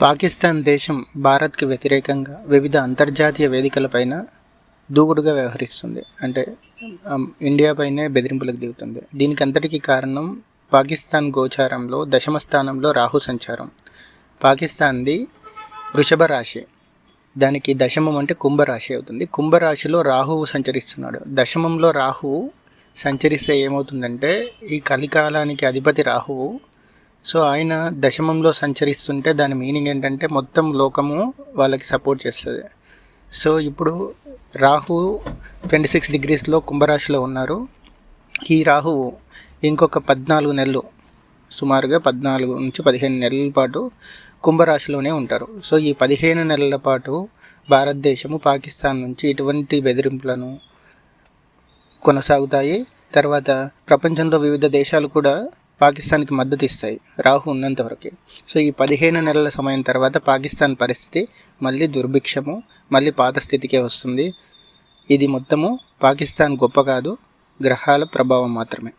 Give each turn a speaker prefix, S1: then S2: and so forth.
S1: పాకిస్తాన్ దేశం భారత్కి వ్యతిరేకంగా వివిధ అంతర్జాతీయ వేదికలపైన దూకుడుగా వ్యవహరిస్తుంది. అంటే ఇండియా పైనే బెదిరింపులకు దిగుతుంది. దీనికి అంతటికీ కారణం పాకిస్తాన్ గోచారంలో దశమ స్థానంలో రాహు సంచారం. పాకిస్తాన్ది వృషభ రాశి. దానికి దశమం అంటే కుంభరాశి అవుతుంది. కుంభరాశిలో రాహువు సంచరిస్తున్నాడు. దశమంలో రాహువు సంచరిస్తే ఏమవుతుందంటే ఈ కలికాలానికి అధిపతి రాహువు సో ఆయన దశమంలో సంచరిస్తుంటే దాని మీనింగ్ ఏంటంటే మొత్తం లోకము వాళ్ళకి సపోర్ట్ చేస్తుంది. సో ఇప్పుడు రాహు ట్వంటీ సిక్స్ డిగ్రీస్లో కుంభరాశిలో ఉన్నారు. ఈ రాహువు ఇంకొక పద్నాలుగు నెలలు సుమారుగా పద్నాలుగు నుంచి పదిహేను నెలల పాటు కుంభరాశిలోనే ఉంటారు. సో ఈ పదిహేను నెలల పాటు భారతదేశము పాకిస్తాన్ నుంచి ఇటువంటి బెదిరింపులను కొనసాగుతాయి. తర్వాత ప్రపంచంలో వివిధ దేశాలు కూడా పాకిస్తాన్కి మద్దతు ఇస్తాయి. రాహు ఉన్నంతవరకు సో ఈ పదిహేను నెలల సమయం తర్వాత పాకిస్తాన్ పరిస్థితి మళ్ళీ దుర్భిక్షము మళ్ళీ పాత స్థితికే వస్తుంది. ఇది మొత్తము పాకిస్తాన్ గొప్ప కాదు గ్రహాల ప్రభావం మాత్రమే.